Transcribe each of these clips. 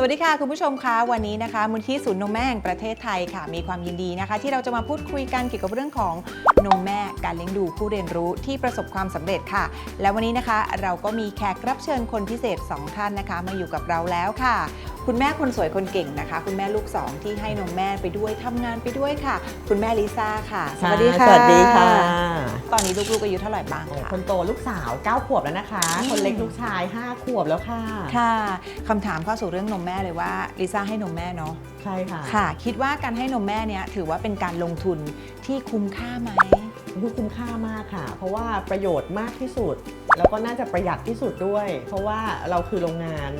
สวัสดีค่ะ คุณผู้ชมคะวันนี้นะคะมูลที่ศูนย์นมแม่แห่งประเทศไทยค่ะ มีความยินดีนะคะ ที่เราจะมาพูดคุยกันเกี่ยวกับเรื่องของนมแม่การเลี้ยงดูผู้เรียนรู้ที่ประสบความสำเร็จค่ะ และวันนี้นะคะเราก็มีแขกรับเชิญคนพิเศษ 2 ท่านนะคะ มาอยู่กับเราแล้วค่ะ คุณแม่คนสวยคนเก่งนะคะ คุณแม่ลูกสองที่ให้นมแม่ไปด้วยทำงานไปด้วยค่ะ คุณแม่ลิซ่าค่ะ สวัสดีค่ะสวัสดีค่ะ ตอนนี้ลูกๆอายุเท่าไหร่บ้างคะคนโตลูกสาว 9 ขวบแล้วนะคะอืมคนเล็กลูกชาย 5 ขวบแล้วค่ะค่ะคำถามเข้าสู่เรื่องนมแม่เลยว่าลิซ่าให้นมแม่เนาะใช่ค่ะค่ะ คิดว่าการให้นมแม่เนี่ยถือว่าเป็นการลงทุนที่คุ้มค่าไหมดูคุ้มค่ามากค่ะ เพราะว่าประโยชน์มากที่สุด แล้วก็น่าจะประหยัดที่สุดด้วย เพราะว่าเราคือโรงงาน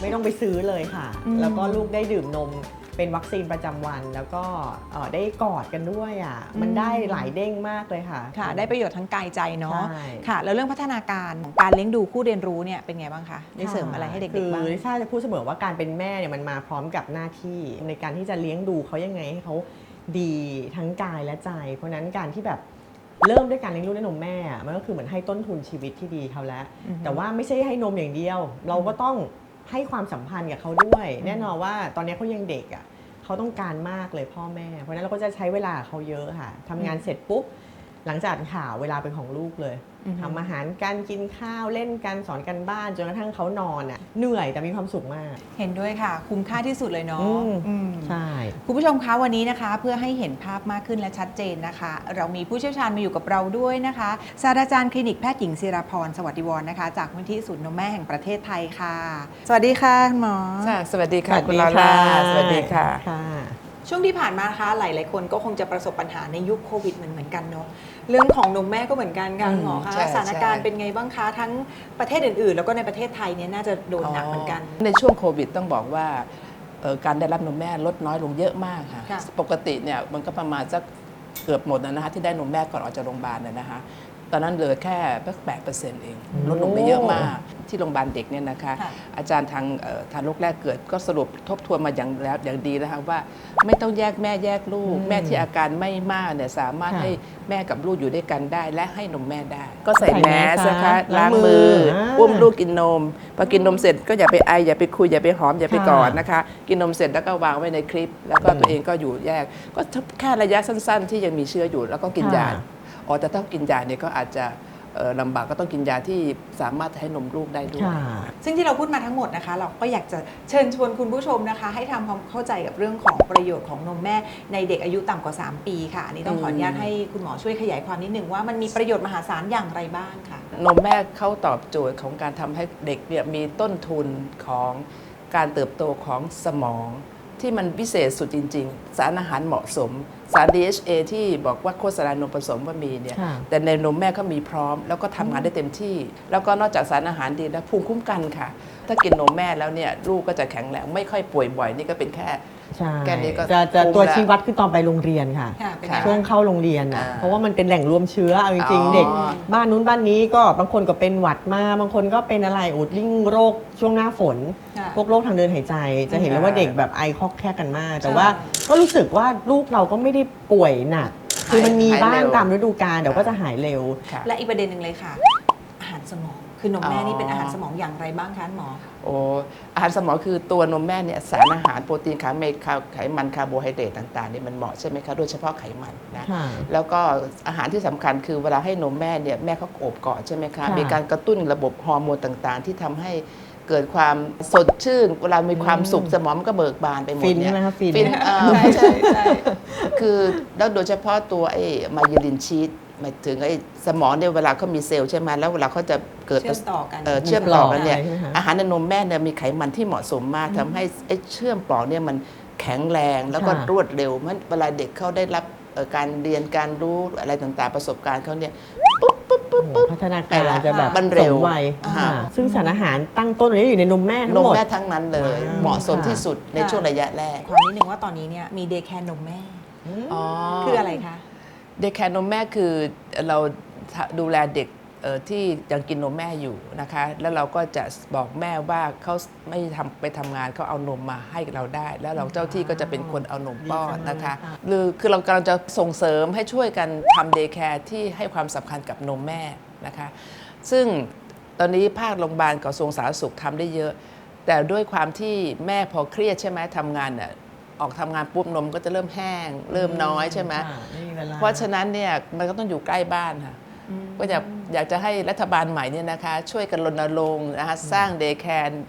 ไม่ต้องไปซื้อเลยค่ะอืมแล้วก็ลูกได้ดื่มนม เป็นวัคซีนประจำวัน แล้วก็เอ่อได้กอดกันด้วยอะมันได้หลายเด้งมากเลยค่ะ ค่ะ ได้ประโยชน์ทั้งกายใจเนาะใช่ค่ะ แล้วเรื่องพัฒนาการของการเลี้ยงดูผู้เรียนรู้เนี่ยเป็นไงบ้างคะได้เสริมอะไรให้เด็คืกอๆบ้างลิซ่าจะพูดเสมอว่าการเป็นแม่เนี่ยมันมาพร้อมกับหน้าที่ในการที่จะเลี้ยงดูเขายังไงให้เขาดีทั้งกายและใจ เพราะฉะนั้นการที่แบบเริ่มด้วยการเลี้ยงลูกด้วยนมแม่อะมันก็คือเหมือนให้ต้นทุนชีวิตที่ดีเขาแล้วอือฮึแต่ว่าไม่ใช่ให้นมอย่างเดียว เราก็ต้องให้ความสัมพันธ์กับเขาด้วย แน่นอนว่าตอนนี้เขายังเด็กอะ เขาต้องการมากเลยพ่อแม่ เพราะฉะนั้นเราก็จะใช้เวลากับเขาเยอะค่ะทำงานเสร็จปุ๊บ หลังจากข่าวเวลาเป็นของลูกเลยอือฮึทำอาหารการกินข้าวเล่นกันสอนกันบ้านจนกระทั่งเขานอนอะเหนื่อยแต่มีความสุขมาก เห็นด้วยค่ะ คุ้มค่าที่สุดเลยเนาะอืมอืมใช่คุณผู้ชมคะวันนี้นะคะ เพื่อให้เห็นภาพมากขึ้นและชัดเจนนะคะ เรามีผู้เชี่ยวชาญมาอยู่กับเราด้วยนะคะศาสตราจารย์คลินิกแพทย์หญิงศิราพรสวัสดิวรนะคะ จากมูลที่ศูนย์นมแม่แห่งประเทศไทยค่ะ สวัสดีค่ะคุณหมอค่ะสวัสดีค่ะคุณลาล่าสวัสดีค่ะค่ะ ช่วงที่ผ่านมานะคะหลาย ๆ คนก็คงจะประสบปัญหาในยุคโควิดเหมือนเหมือนกันเนาะเรื่องของนมแม่ก็เหมือนกันค่ะอืมคุณหมอคะใช่สถานการณ์ใช่ เป็นไงบ้างคะทั้งประเทศอื่น ๆ แล้วก็ในประเทศไทยเนี่ยน่าจะโดนหนักเหมือนกัน ในช่วงโควิดต้องบอกว่าเอ่อการได้รับนมแม่ลดน้อยลงเยอะมากค่ะ ค่ะปกติเนี่ยมันก็ประมาณสักเกือบหมดนะนะคะที่ได้นมแม่ก่อนออกจากโรงพยาบาลเนี่ยนะคะ ตอนนั้นเหลือแค่แปดเปอร์เซ็นต์เอง ลดลงไปเยอะมาก ที่โรงพยาบาลเด็กเนี่ยนะคะ ค่ะ อาจารย์ทางเอ่อทางโรคแรกเกิดก็สรุปทบทวนมาอย่างแล้วอย่างดีนะคะว่าไม่ต้องแยกแม่แยกลูกอืมแม่ที่อาการไม่มากเนี่ยสามารถค่ะให้แม่กับลูกอยู่ด้วยกันได้ และให้นมแม่ได้ ก็ใส่ใส่แมแมสสนะคะล้าล้างงมืมือออ่าอุ้มลูกกินนมพอกินนมเสร็จก็อย่าไปไออย่าไปคุยอย่าไปหอมอย่าไปค่ะกอดนะคะ กินนมเสร็จแล้วก็วางไว้ในคลิป แล้วก็อืมตัวเองก็อยู่แยก ก็แค่ระยะสั้น ๆ ที่ยังมีเชื้ออยู่แล้วก็กินยาค่ะ อ๋อแต่ถ้ากินยาเนี่ยก็อาจจะเอ่อลำบากก็ต้องกินยาที่สามารถให้นมลูกได้ด้วยค่ะซึ่งที่เราพูดมาทั้งหมดนะคะ เราก็อยากจะเชิญชวนคุณผู้ชมนะคะ ให้ทำความเข้าใจกับเรื่องของประโยชน์ของนมแม่ในเด็กอายุต่ำกว่า 3 ปีค่ะอันนี้ต้องขออนุญาตให้คุณหมอช่วยขยายความนิดนึงว่ามันมีประโยชน์มหาศาลอย่างไรบ้างค่ะ นมแม่เข้าตอบโจทย์ของการทำให้เด็กเนี่ยมีต้นทุนของการเติบโตของสมอง ที่มันพิเศษสุดจริง ๆ สารอาหารเหมาะสม สาร DHA ที่บอกว่าโฆษณานมผสมว่ามีเนี่ยค่ะ แต่ในนมแม่ก็มีพร้อม แล้วก็ทำงานได้เต็มที่ แล้วก็นอกจากสารอาหารดีแล้วภูมิคุ้มกันค่ะ ถ้ากินนมแม่แล้วเนี่ยลูกก็จะแข็งแรงไม่ค่อยป่วยบ่อยนี่ก็เป็นแค่ ใช่แค่นี้ก็จะจะคุ้มตัวแล้วชี้วัดคือตอนไปโรงเรียนค่ะ ค่ะเป็นไงค่ะช่วงเข้าโรงเรียนอะอ่าเพราะว่ามันเป็นแหล่งรวมเชื้อเอาจริงอ๋อ ๆเด็ก บ้านนู้นบ้านนี้ก็บางคนก็เป็นหวัดมาบางคนก็เป็นอะไรอุดยิ่งโรคช่วงหน้าฝน ค่ะ พวกโรคทางเดินหายใจ จะเห็นเลยว่าค่ะเด็กแบบไอคอกแค่กันมาก แต่ใช่ว่าก็รู้สึกว่าลูกเราก็ไม่ได้ป่วยหนัก คือมันมีหายบ้างเร็ว ตามฤดูกาลเดี๋ยวก็จะหายเร็ว ค่ะ และอีกประเด็นหนึ่งเลยค่ะ อาหารสมอง คือนมแม่อ๋อนี่เป็นอาหารสมองอย่างไรบ้างคะหมอ โอ้อาหารสมองคือตัวนมแม่เนี่ยสารอาหารโปรตีนไขมันไขมันคาร์โบไฮเดรตต่างๆเนี่ยมันเหมาะใช่ไหมคะโดยเฉพาะไขมันนะค่ะแล้วก็อาหารที่สำคัญคือเวลาให้นมแม่เนี่ยแม่เขาโอบกอดใช่ไหมคะค่ะมีการกระตุ้นระบบฮอร์โมนต่างๆ ที่ทำให้เกิดความสดชื่น เวลามีความสุขสมองมันก็เบิกบานไปหมดฟินเนี่ใช่ยไหมคะฟินฟินเอ่อใช่ใช่ใช่คือแล้วโดยเฉพาะตัวไอ้มายูลินชีต หมายถึงไอ้สมองเนี่ยเวลาเขามีเซลล์ใช่ไหมแล้วเวลาเขาจะเกิดเชื่อมต่อกัน เอ่อเชื่อมต่อกันเนี่ยมีปลอกอะไรใช่ไหมคะอาหารในนมแม่เนี่ยมีไขมันที่เหมาะสมมากทำให้ไอ้เชื่อมปลอกเนี่ยมันแข็งแรงแล้วก็ค่ะ รวดเร็วมันเวลาเด็กเขาได้รับเอ่อการเรียนการรู้อะไรต่างๆ ประสบการณ์เขาเนี่ยโอ้โหพัฒนาการจะแบบมันเร็วสมวัยอ่า ค่ะซึ่งสารอาหารตั้งต้นเลยอยู่ในนมแม่ทั้นงมหมด แม่ทั้งนั้นเลย ว้าว เหมาะสมค่ะที่สุดในค่ะ ช่วงระยะแรกความนิดนึงว่าตอนนี้เนี่ยมีเดย์แคร์นมแม่อ๋อคืออะไรคะ เด็กแคนนมแม่คือเราดูแลเด็กเอ่อที่ยังกินนมแม่อยู่นะคะ แล้วเราก็จะบอกแม่ว่าเขาไม่ทำไปทำงานเขาเอานมมาให้เราได้ แล้วเราเจ้าที่ก็จะเป็นคนเอานมป้อนนะคะดีจังเลยค่ะหรือคือเรากำลังจะส่งเสริมให้ช่วยกันทำเดย์แคร์ที่ให้ความสำคัญกับนมแม่นะคะ ซึ่งตอนนี้ภาคโรงพยาบาลกระทรวงสาธารณสุขทำได้เยอะ แต่ด้วยความที่แม่พอเครียดใช่ไหมทำงานน่ะ ออกทำงานปุ๊บนมก็จะเริ่มแห้ง เริ่มน้อยใช่ไหมค่ะไม่มีวลเพราะฉะนั้นเนี่ยมันก็ต้องอยู่ใกล้บ้านค่ะก็อยากอยากจะให้รัฐบาลใหม่เนี่ยนะคะ ช่วยกันรณรงค์นะคะสร้างเดย์แคร์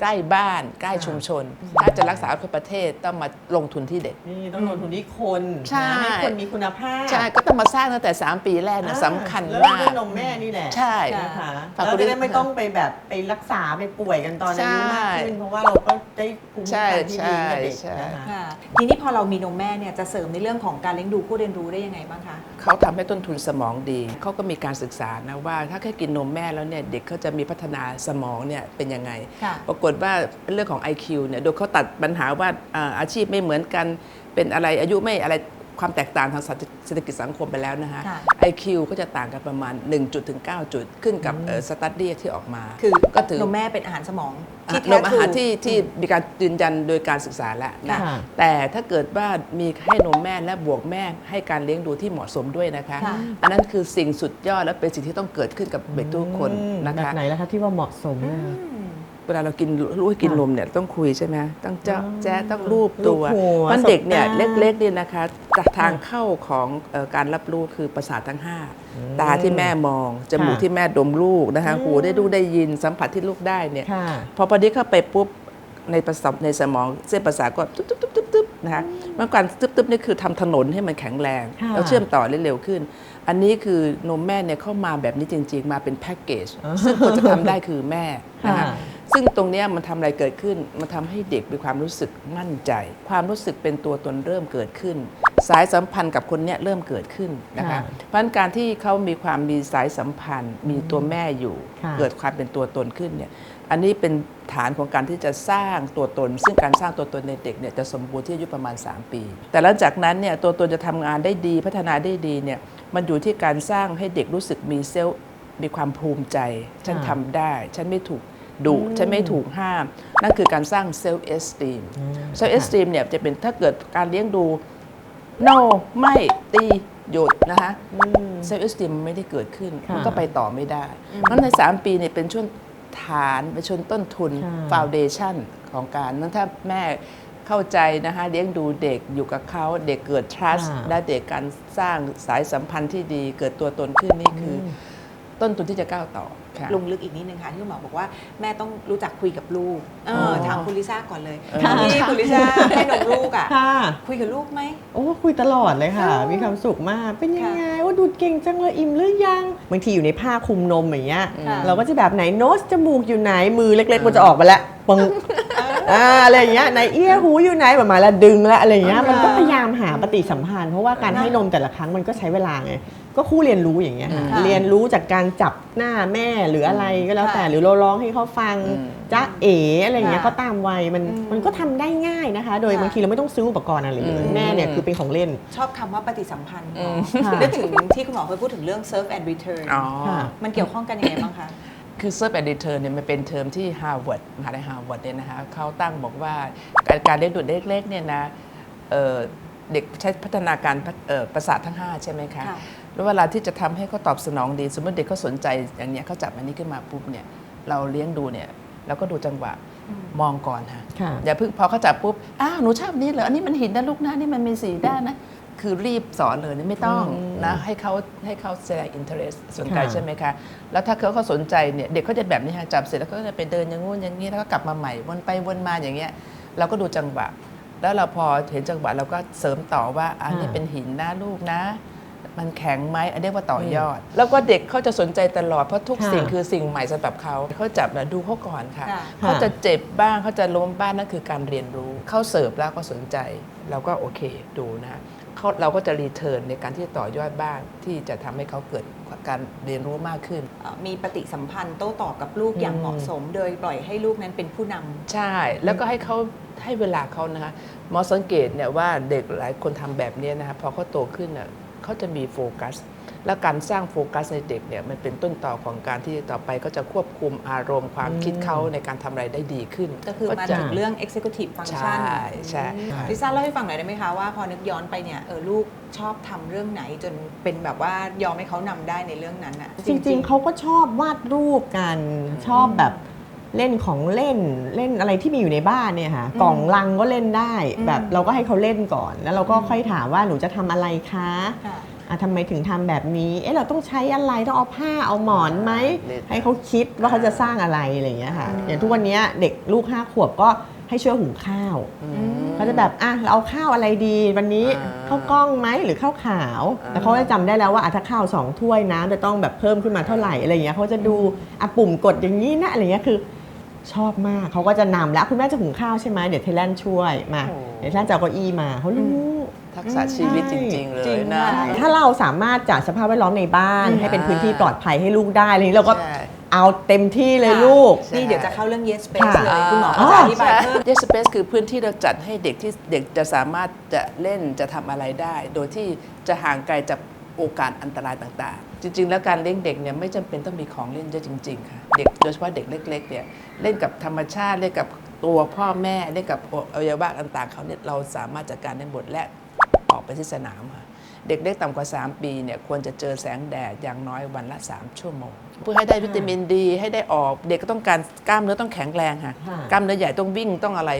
ใกล้บ้านใกล้ชุมชน ถ้าจะรักษาคนประเทศต้องมาลงทุนที่เด็ก นี่ต้องลงทุนที่คนใช่ นะให้คนมีคุณภาพใช่ก็ต้องมาสร้างตั้งแต่ 3 ปีแรกนะอ่าสำคัญเริ่มากด้วยนมแม่นี่แหละใช่นะคะฝากเราคุณจะได้ไม่ต้องไปแบบไปรักษาไปป่วยกันตอนอายุมากขึ้นเพราะว่าเราก็ได้ภูมิคุ้มกันที่ดีกับเด็กใช่ นะคะ ค่ะทีนี้พอเรามีนมแม่เนี่ยจะเสริมในเรื่องของการเลี้ยงดูผู้เรียนรู้ได้ยังไงบ้างคะ เขาทำให้ต้นทุนสมองดี เขาก็มีการศึกษานะว่าถ้าแค่กินนมแม่แล้วเนี่ยเด็กเขาจะมีพัฒนาสมองเนี่ยเป็นยังไงค่ะปรากฏว่าเรื่องของ IQ เนี่ยโดยเขาตัดปัญหาว่าอ่าอาชีพไม่เหมือนกันเป็นอะไรอายุไม่อะไรความแตกต่างทางเศรษฐกิจสังคมไปแล้วนะฮะค่ะ IQ ก็จะต่างกันประมาณ 1 จุดถึง 9 จุดขึ้นกับสตัดดี้ที่ออกมา คือก็ถือนมแม่เป็นอาหารสมอง ที่นแท้มอาทรูหารที่ที่มีการยืนยันโดยการศึกษาแล้วนะค่ะแต่ถ้าเกิดว่ามีให้นมแม่และบวกแม่ให้การเลี้ยงดูที่เหมาะสมด้วยนะคะ ค่ะ อันนั้นคือสิ่งสุดยอดและเป็นสิ่งที่ต้องเกิดขึ้นกับเด็กทุกคนนะแบบคะ ไหนล่ะคะที่ว่าเหมาะสมนะคะ เวลาเรากินลูกให้กินค่ะนมเนี่ยต้องคุยใช่ไหมต้องเจ้าอ๋อแจ๊ะต้องรูปตัวรูปหัวมันเด็กเนี่ยสบตา เล็กๆเนี่ยนะคะจากทางเข้าของเอ่อการรับรู้คือประสาททั้ง5ตาที่แม่มองจมูกค่ะ ที่แม่ดมลูกนะคะอืมหูได้ดูได้ยินสัมผัสที่ลูกได้เนี่ย ค่ะ พอพอดีเข้าไปปุ๊บในประสาทในสมองเส้นประสาทก็ตึ๊บตึ๊บตึ๊บตึ๊บตึ๊บนะคะเมื่อการตึ๊บตึ๊บนี่คือทำถนนให้มันแข็งแรงค่ะแล้วเชื่อมต่อได้เร็วขึ้น อันนี้คือนมแม่เนี่ยเข้ามาแบบนี้จริง ๆ มาเป็นแพ็กเกจอ๋อซึ่งคนจะทำได้คือแม่นะคะค่ะ ซึ่งตรงเนี้ยมันทำอะไรเกิดขึ้น มันทำให้เด็กมีความรู้สึกมั่นใจ ความรู้สึกเป็นตัวตนเริ่มเกิดขึ้น สายสัมพันธ์กับคนเนี้ยเริ่มเกิดขึ้นนะคะค่ะเพราะฉะนั้นการที่เขามีความมีสายสัมพันธ์ มีตัวแม่อยู่ค่ะเกิดความเป็นตัวตนขึ้นเนี่ยอันนี้เป็นฐานของการที่จะสร้างตัวตน ซึ่งการสร้างตัวตนในเด็กเนี่ยจะสมบูรณ์ที่อายุประมาณ 3 ปี แต่หลังจากนั้นเนี่ยตัวตนจะทำงานได้ดีพัฒนาได้ดีเนี่ยมันอยู่ที่การสร้างให้เด็กรู้สึกมีเซลล์มีความภูมิใจ ฉันทำได้ ฉันไม่ถูก ดุฉันไม่ถูกห้าม นั่นคือการสร้างเซลล์เอสตีมเซลล์เอสตีมเนี่ยจะเป็นถ้าเกิดการเลี้ยงดู no ไม่ตีหยุดนะคะเซลล์เอสตีมไม่ได้เกิดขึ้นค่ะมันก็ไปต่อไม่ได้เพราะฉะนั้นใน 3 ปีเนี่ยเป็นช่วงฐานเป็นช่วงต้นทุนค่ะฟาวเดชันของการนั้นถ้าแม่เข้าใจนะคะเลี้ยงดูเด็กอยู่กับเขาเด็กเกิด trust ค่ะและเด็กการสร้างสายสัมพันธ์ที่ดีเกิดตัวตนขึ้นนี่คืออ ต้นทุนที่จะก้าวต่อค่ะ ลงลึกอีกนิดนึงค่ะที่คุณหมอบอกว่าแม่ต้องรู้จักคุยกับลูกเอออ๋อถามคุณลิซ่าก่อนเลยค่ะ ที่คุณลิซ่าให้นมลูกอะค่ะ คุยกับลูกไหม โอ้คุยตลอดเลยค่ะ อ๋อมีความสุขมาก เป็นยังค่ะไงว่าดูดเก่งจังเลยอิ่มหรือยัง บางทีอยู่ในผ้าคลุมนมอย่างเงี้ย ค่ะ เราก็จะแบบไหนโน้ตจมูกอยู่ไหนมือเล็กๆมันจะออกมาแล้วปึง อ่าอะไรอย่างเงี้ยไหนเอี้ยหูอยู่ไหนแบบมาแล้วดึงแล้วอะไรอย่างเงี้ยอ่ามัมันก็พยายามหาปฏิสัมพันธ์เพราะว่าการให้นมแต่ละครั้งมันก็ใช้เวลาไงก็คู่เรียนรู้อย่างเงี้ยค่ะค่ะเรียนรู้จากการจับหน้าแม่หรืออะไรก็แล้วแต่ค่ะหรือเราร้องให้เขาฟังอืมจ้าเอ๋อะไรอย่างเงี้ยค่ะก็ตามวัยมันอืมมันก็ทำได้ง่ายนะคะ โดยค่ะบางทีเราไม่ต้องซื้ออุปกรณ์อะไรเลยอืมแม่เนี่ยคือเป็นของเล่น ชอบคำว่าปฏิสัมพันธ์อืมค่ะนึกถึงที่คุณหมอเคยพูดถึงเรื่อง serve and return อ๋อค่ะมันเกี่ยวข้องกันยังไงบ้างคะ คือ serve and return เนี่ยมันเป็นเทอมที่ Harvard มหาลัย Harvard เนี่ยนะคะเขาตั้งบอกว่าการการเลี้ยงดูเด็กเล็กๆเนี่ยนะเอ่อเด็กใช้พัฒนาการพัฒเอ่อประสาททั้ง 5 ใช่ไหมคะค่ะแล้วเวลาที่จะทำให้เขาตอบสนองดี สมมติเด็กเขาสนใจอย่างเนี้ยเขาจับอันนี้ขึ้นมาปุ๊บเนี่ยเราเลี้ยงดูเนี่ยเราก็ดูจังหวะมองก่อนค่ะค่ะอย่าเพิ่งพอเขาจับปุ๊บอ้าวหนูชอบนี้เหรออันนี้มันหินนะลูกนะนี่มันมีสีด้านนะ คือรีบสอนเลยนี่ไม่ต้องอืมนะให้เขาให้เขาแสดงอินเทอร์เสสนใจค่ะใช่ไหมคะ แล้วถ้าเขาเขาสนใจเนี่ยเด็กเขาจะแบบนี้ค่ะจับเสร็จแล้วก็จะไปเดินอย่างงู้นอย่างนี้แล้วก็กลับมาใหม่วนไปวนมาอย่างเงี้ยเราก็ดูจังหวะ แล้วเราพอเห็นจังหวะเราก็เสริมต่อว่าอันนี้เป็นหินนะลูกนะ มันแข็งไหมอันเรียกว่าต่อยอด แล้วก็เด็กเขาจะสนใจตลอดเพราะทุกค่ะสิ่งคือสิ่งใหม่สำหรับเขาเขาจับนะดูเขาก่อนค่ะค่ะเขาจะเจ็บบ้างเขาจะล้มบ้างนั่นคือการเรียนรู้เขาเสิร์ฟแล้วก็สนใจเราก็โอเคดูนะ เขาเราก็จะรีเทิร์นในการที่ต่อยอดบ้างที่จะทำให้เขาเกิดการเรียนรู้มากขึ้นเอ่อมีปฏิสัมพันธ์โต้ตอบกับลูกอย่างเหมาะสม โดยปล่อยให้ลูกนั้นเป็นผู้นำใช่ แล้วก็ให้เขาให้เวลาเขานะคะหมอสังเกตเนี่ยว่าเด็กหลายคนทำแบบนี้นะคะพอเขาโตขึ้นน่ะ เขาจะมีโฟกัส แล้วการสร้างโฟกัสในเด็กเนี่ยมันเป็นต้นต่อของการที่ต่อไปก็จะควบคุมอารมณ์ความคิดเขาในการทำอะไรได้ดีขึ้น ก็คือมาจะถึงเรื่อง executive function ใช่ใช่อืมลิซ่าเล่าให้ฟังหน่อยได้ไหมคะว่าพอนึกย้อนไปเนี่ยเออลูกชอบทำเรื่องไหนจนเป็นแบบว่ายอมให้เขานำได้ในเรื่องนั้นอะจริงๆ เขาก็ชอบวาดรูปกัน ชอบแบบ เล่นของเล่นเล่นอะไรที่มีอยู่ในบ้านเนี่ยค่ะกล่องลังก็เล่นได้อืมแบบเราก็ให้เขาเล่นก่อน แล้วเราก็ค่อยถามว่าหนูจะทำอะไรคะค่ะอะทำไมถึงทำแบบนี้ เอ๊ะเราต้องใช้อะไรต้องเอาผ้าเอาหมอนไหมเล่นให้เขาคิดว่าเขาจะสร้างอะไรอะไรอย่างเงี้ยค่ะอืมอย่างทุกวันเนี้ยเด็กลูกห้าขวบก็ให้ช่วยหุงข้าวอืมมเขาจะแบบอะเราเอาข้าวอะไรดีวันนี้อ่าข้าวกล้องไหมหรือข้าวขาวอ่าแต่เขาจะจำได้แล้วว่าอะถ้าข้าวสองถ้วยน้ำจะต้องแบบเพิ่มขึ้นมาเท่าไหร่อะไรอย่างเงี้ยเขาจะดูอะปุ่มกดอย่างนี้นะอะไรเงี้ยคือ ชอบมากเขาก็จะนำแล้วคุณแม่จะหุงข้าวใช่ไหมเดี๋ยวเทเลนช่วยมาโอ้ เดี๋ยวเทเลนจะเอาเก้าอี้มาเขารู้ ทักษะชีวิตจริง ๆ เลจริยงนะ มาก ถ้าเราสามารถจัดสภาพแวดล้อมในบ้านอืมให้เป็นพื้นที่ปลอดภัยให้ลูกได้อะไรอย่างนี้เราก็ใช่ เอาเต็มที่เลยค่ะ ลูก ใช่ นี่เดี๋ยวจะเข้าเรื่อง yes space ค่ะ เลยคุณหมอก็จะอธิบายเพิ่มเยสเปซคือพื้นที่เราจัดให้เด็กที่เด็กจะสามารถจะเล่นจะทำอะไรได้ โดยที่จะห่างไกลจาก โอกาสอันตรายต่างๆ จริง ๆ แล้วการเลี้ยงเด็กเนี่ยไม่จำเป็นต้องมีของเล่นเยอะจริง ๆ ค่ะ เด็กโดยเฉพาะเด็กเล็กๆเนี่ยเล่นกับธรรมชาติเล่นกับตัวพ่อแม่เล่นกับอวัยวะต่างๆเขาเนี่ยเราสามารถจัดการได้หมดและออกไปที่สนามค่ะเด็กเล็กต่ำกว่า 3 ปีเนี่ยควรจะเจอแสงแดดอย่างน้อยวันละ 3 ชั่วโมง เพื่อให้ได้วิตามินดี ให้ได้ออกเด็กก็ต้องการกล้ามเนื้อต้องแข็งแรงค่ะค่ะกล้ามเนื้อใหญ่ต้องวิ่งต้องอะไร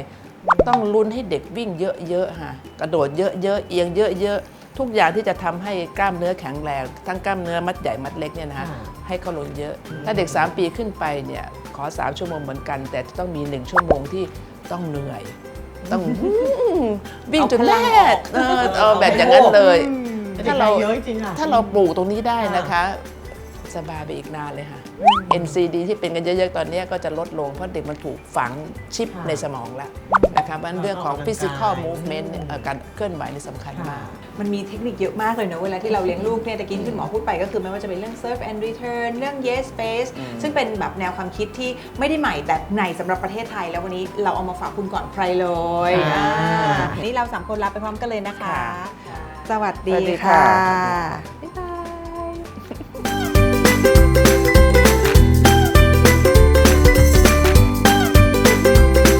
ต้องลุ้นให้เด็กวิ่งเยอะๆค่ะกระโดดเยอะๆเอียงเยอะๆ ทุกอย่างที่จะทำให้กล้ามเนื้อแข็งแรง ทั้งกล้ามเนื้อมัดใหญ่มัดเล็กเนี่ยนะคะค่ะให้เขาลุ้นเยอะ ถ้าเด็ก 3 ปีขึ้นไปเนี่ยขอ 3 ชั่วโมงเหมือนกัน แต่จะต้องมี 1 ชั่วโมงที่ต้องเหนื่อย ต้องวิ่งจนแรกเออเออแบบอย่างนั้นเลยถ้าเราเยอะจริงๆค่ะถ้าเราปลูกตรงนี้ได้ค่ะนะคะ สบายไปอีกนานเลยค่ะ NCD ที่เป็นกันเยอะๆ ตอนนี้ก็จะลดลงเพราะเด็กมันถูกฝังชิปค่ะในสมองแล้วนะคะมันเรื่องของออกกำลังกาย physical movement เนี่ยเอ่อการเคลื่อนไหวนี่สำคัญมาก มันมีเทคนิคเยอะมากเลยเนอะเวลาที่เราเลี้ยงลูกเนี่ยตะกี้ที่คุณหมอพูดไปก็คือไม่ว่าจะเป็นเรื่อง serve and return เรื่อง yes space ซึ่งเป็นแบบแนวความคิดที่ไม่ได้ใหม่แต่ในสำหรับประเทศไทย แล้ววันนี้เราเอามาฝากคุณก่อนใครเลยค่ะอ่านี่เราสามคนลาไปพร้อมกันเลยนะคะค่ะสวัสดีสวัสดีค่ะค่ะบ๊ายบาย